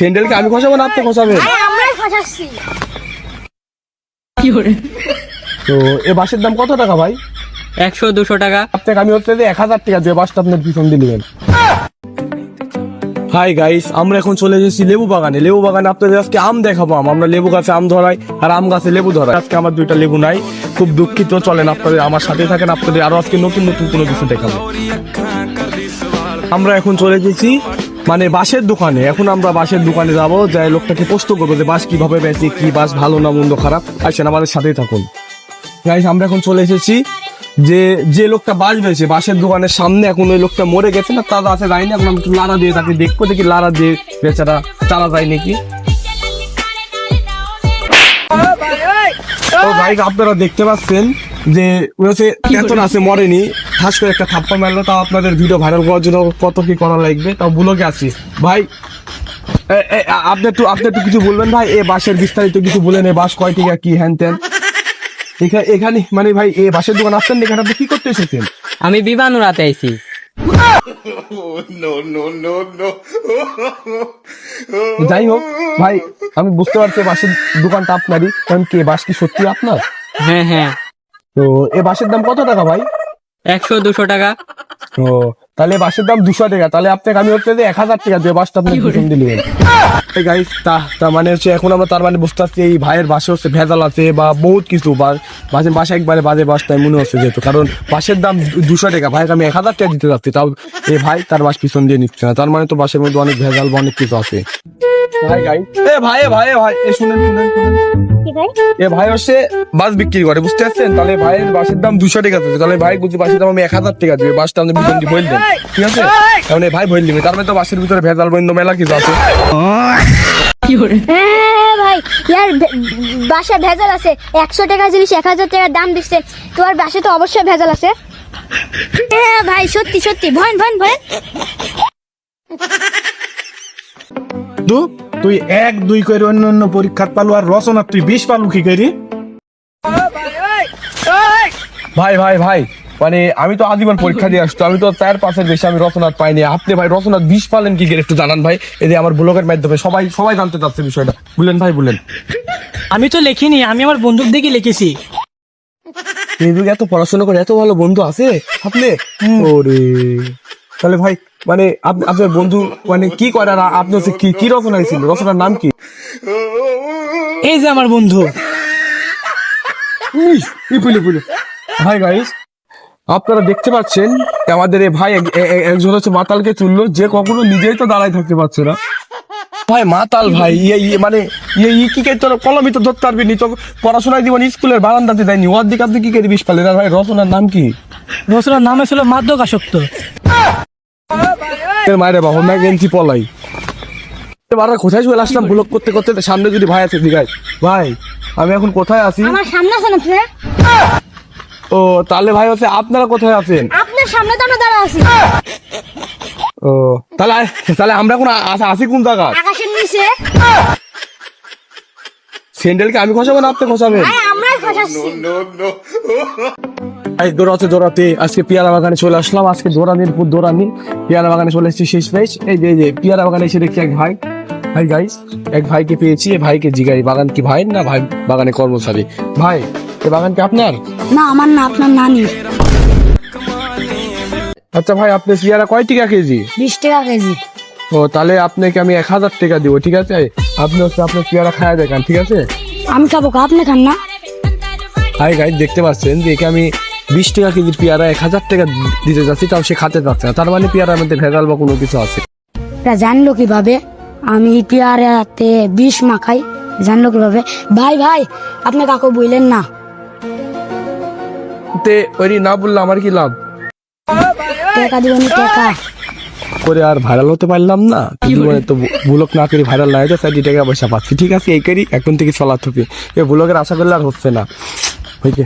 স্যান্ডেলকে আমি খসাবো না আপনি খসাবেন? আমরাই তো এ বাসের দাম কত টাকা ভাই? একশো দুশো টাকা। আপনাকে আমি হচ্ছে যে এক হাজার টাকা দিয়ে বাসটা আপনার পিছন দিয়ে নেবেন হাই গাইস আমরা এখন চলে এসেছি লেবু বাগানে। লেবু বাগানে আপনাদের আজকে আম দেখাবো আম। আমরা লেবু গাছে আম ধরাই আর আম গাছে লেবু ধরাই। আজকে আমার দুইটা লেবু নাই। খুব দুঃখিত চলেন আপনাদের আমার সাথে থাকেন আপনাদের আরও আজকে নতুন নতুন কোনো কিছু দেখাবো। আমরা এখন চলে এসেছি মানে বাসের দোকানে এখন আমরা বাসের দোকানে যাব যাই লোকটাকে প্রশ্ন করব যে বাস কীভাবে বেঁচে কি বাস ভালো না মন্দ খারাপ। আসেন আমাদের সাথেই থাকুন। গাইস আমরা এখন চলে এসেছি যে যে লোকটা বাস বেছে বাসের দোকানের সামনে এখন ওই লোকটা মরে গেছে না তারা আছে যায়নি এখন আমি লারা দিয়ে তাকে দেখব দেখি লারা দিয়ে বেচারা চালা যায় নাকি। তো ভাই আপনারা দেখতে পাচ্ছেন যে ওই হচ্ছে এত আছে মরেনি। ঠাস করে একটা থাপ্পা মারলো তাও আপনাদের ভিডিও ভাইরাল করার জন্য কত কি করা লাগবে? তাও বুলকে আছি। ভাই আপনি একটু আপনি একটু কিছু বলবেন ভাই? এ বাসের বিস্তারিত কিছু বলেন এ বাস কয় টিকা কি হ্যান ত্যান? এখা- এখানে মানে ভাই এ বাসের দোকান আসছেন না, এখানে আপনি কি করতে এসেছেন? আমি বিমান উড়াতে আইছি যাই হোক ভাই আমি বুঝতে পারছি বাসের দোকানটা আপনারই কারণ কি বাস কি সত্যি আপনার? হ্যাঁ হ্যাঁ। তো এ বাসের দাম কত টাকা ভাই? একশো দুশো টাকা। ও তাহলে বাসের দাম দুশো টাকা। তাহলে আপনাকে আমি হচ্ছে যে এক হাজার টাকা দিয়ে বাসটা আপনি পিছন দিলেন গাইস তা তা মানে হচ্ছে এখন আমরা তার মানে বুঝতে পারছি এই ভাইয়ের বাসে হচ্ছে ভেজাল আছে বা বহুত কিছু বা বাসের বাসা একবারে বাজে বাস তাই মনে হচ্ছে যেহেতু। কারণ বাসের দাম দুশো টাকা। ভাইকে আমি এক হাজার টাকা দিতে যাচ্ছি তাও এই ভাই তার বাস পিছন দিয়ে নিচ্ছে না। তার মানে তো বাসের মধ্যে অনেক ভেজাল বা অনেক কিছু আছে। ভাই গাই এ ভাই ভাই এ ভাই এ শুনেন শুনেন শুনেন। কি ভাই? এ ভাই হচ্ছে বাস বিক্রি করে বুঝতে পারছেন তাহলে ভাইয়ের বাসের দাম দুশো টাকা আছে। তাহলে ভাই বুঝছি বাসের দাম আমি এক হাজার টাকা দিবে বাসটা আপনি পিছন দিয়ে বললেন। ঠিক আছে? তাহলে ভাই বল দিবে তার মানে তো বাসের ভিতরে ভেজাল বন্ধ মেলা কিছু আছে। হ্যাঁ ভাই ইয়ার বাসা ভেজাল আছে। একশো টাকা জিনিস এক হাজার টাকা দাম দিচ্ছে। তোমার বাসে তো অবশ্যই ভেজাল আছে। হ্যাঁ ভাই সত্যি সত্যি। ভয়ন ভয়ন দু তুই এক দুই করে অন্য অন্য পরীক্ষাত পালু আর রচনা তুই বিশ পালু কি করি? ভাই ভাই ভাই মানে আমি তো আজীবন পরীক্ষা দিয়ে আসতো আমি তো চার পাঁচের বেশি আমি রচনাথ পাইনি। আপনি ভাই রচনাথ বিষ পালেন কি করে একটু জানান ভাই। এই যে আমার ব্লগের মাধ্যমে সবাই সবাই জানতে চাচ্ছে বিষয়টা। বলেন ভাই বলেন। আমি তো লিখিনি আমি আমার বন্ধুর দিকে লিখেছি। এত পড়াশোনা করে এত ভালো বন্ধু আছে আপনি? ওরে। তাহলে ভাই মানে আপনার বন্ধু মানে কি করে আপনি হচ্ছে কি কি রচনা ছিল রচনার নাম কি? এই যে আমার বন্ধু। হাই গাইস আপনারা দেখতে পাচ্ছেন আমাদের এই ভাই একজন হচ্ছে মাতালকে তুললো যে কখনো নিজেই তো দাঁড়ায় থাকতে পারছে না। ভাই মাতাল ভাই ইয়ে ইয়ে মানে ইয়ে ই কি তোর কলমই তো ধরতে পারবি নি? তো পড়াশোনায় দিবন স্কুলের বারান্দাতে দেয়নি। ওর দিকে আপনি কি করে বিষ পালেন? আর ভাই রচনার নাম কি? রচনার নামে ছিল মাদক আসক্ত এর মায়ের বাবা ম্যাগেন্টি পলাই? এবার কোথায় চলে আসলাম ব্লক করতে করতে? সামনে যদি ভাই আছে ভাই আমি এখন কোথায় আছি? আমার সামনে আছেন আপনি ও তাহলে ভাই হচ্ছে আপনারা কোথায় আছেন? আপনার সামনে তো আমরা দাঁড়া আছি। ও তাহলে তাহলে আমরা এখন আ- আছি- আছি কোন জায়গা আকাশের নিচে। স্যান্ডেলকে আমি খসাবো না আপনি খসাবেন? আমরাই ফসাচ্ছি এই দৌড়াতে দৌড়াতে আজকে পেয়ারা বাগানে চলে আসলাম। আজকে দৌড়ানির পুর দৌড়ানি পেয়ারা বাগানে চলে এসেছি শেষ পেয়েছ এই যে যে পেয়ারা বাগানে এসে দেখছি এক ভাই। ভাই গাইস এক ভাইকে পেয়েছি। এই ভাইকে জিগাই বাগান কি ভাই না ভাই বাগানে কর্মচারী? ভাই এই বাগান কি আপনার? না আমার না আপনার নানি আচ্ছা ভাই আপনি পেয়ারা কয় টাকা কেজি? বিশ টাকা কেজি। ও তাহলে আপনাকে আমি এক হাজার টাকা দিব ঠিক আছে? আপনি হচ্ছে আপনার পেয়ারা খায়া দেখান ঠিক আছে? আমি খাব আপনি খান না। হাই গাইড দেখতে পাচ্ছেন যে একে আমি বিশ টাকা কেজির পেয়ারা এক হাজার টাকা দিতে যাচ্ছি তাও সে খাতে যাচ্ছে না। তার মানে পেয়ারার মধ্যে ভেজাল বা কোনো কিছু আছে? এটা জানলো কীভাবে? আমি পেয়ারাতে বিষ মাখাই জানলো কীভাবে? ভাই ভাই আপনি কাকু বললেন না। তে ওই না বললে আমার কি লাভ? টাকা দিবেন টাকা। করে আর ভাইরাল হতে পারলাম না। জীবনে তো ব্লগ না করে ভাইরাল না হয়তো সাইডে টাকা পয়সা পাচ্ছি। ঠিক আছে এই করি এখন থেকে চলাতে হবে এই ব্লগের আশা করলে আর হচ্ছে না। হয়েছে